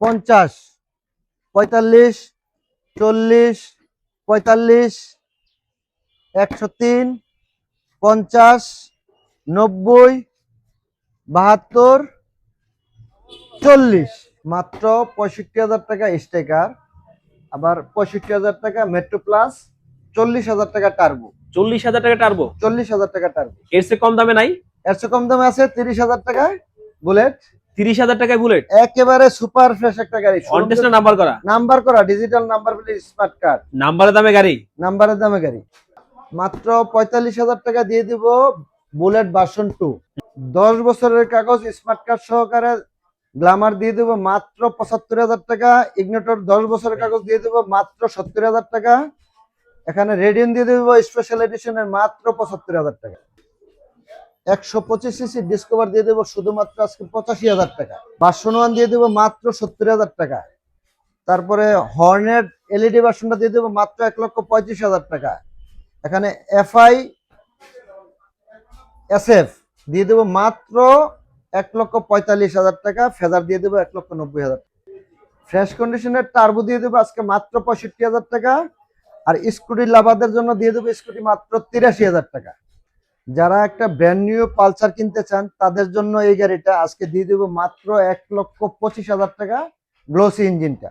পঞ্চাশ পঁয়তাল্লিশ চল্লিশ পঁয়তাল্লিশ একশো তিন পঞ্চাশ নব্বই বাহাত্তর চল্লিশ। মাত্র পঁয়ষট্টি হাজার টাকা স্টেকার আবার পঁয়ষট্টি হাজার টাকা মেট্রো প্লাস চল্লিশ হাজার টাকা টার্বো। চল্লিশ হাজার টাকা টার্বো? চল্লিশ হাজার টাকা টার্বো। এর চেয়ে কম দামে নাই? এর চেয়ে কম দামে আছে তিরিশ হাজার টাকায় বুলেট। তিরিশ হাজার টাকায় বুলেট? একেবারে সুপার ফ্রেশ একটা গাড়ি। অন টেস্ট নাম্বার করা? নাম্বার করা digital number plate smart card নাম্বারের দামে গাড়ি? নাম্বারের দামে গাড়ি। মাত্র পঁয়তাল্লিশ হাজার টাকা দিয়ে দিব বুলেট ভার্সন টু দশ বছরের কাগজ স্মার্ট কার্ড সহকারে গ্লামার দিয়ে দেবো মাত্র পঁচাত্তর হাজার টাকা। ইগনেটর দশ বছরের কাগজ দিয়ে দেবো মাত্র সত্তর হাজার টাকা। এখানে রেডিয়ন দিয়ে দেবো স্পেশাল এডিশনের মাত্র পঁচাত্তর হাজার টাকা। একশো পঁচিশ সিসি ডিসকভার দিয়ে দেবো শুধুমাত্র আজকে পঁচাশি হাজার টাকা। ভার্সন ওয়ান দিয়ে দেবো মাত্র সত্তর হাজার টাকা। তারপরে হর্নেট এলইডি ভার্সনটা দিয়ে দেবো মাত্র এক লক্ষ পঁয়ত্রিশ হাজার টাকা। এখানে এফআই এসএফ দিয়ে দেবো মাত্র এক লক্ষ পঁয়তাল্লিশ হাজার টাকা। ফেজার দিয়ে দেবো এক লক্ষ নব্বই হাজার ফ্রেশ কন্ডিশনের টার্বো দিয়ে দেবো আজকে মাত্র পঁয়ষট্টি হাজার টাকা। আর স্কুটি লাভারদের জন্য দিয়ে দেবো স্কুটি মাত্র তিরাশি হাজার টাকা। যারা একটা ব্র্যান্ড নিউ পালসার কিনতে চান, তাদের জন্য এই গাড়িটা আজকে দিয়ে দেবো মাত্র এক লক্ষ পঁচিশ হাজার টাকা গ্লোসি ইঞ্জিনটা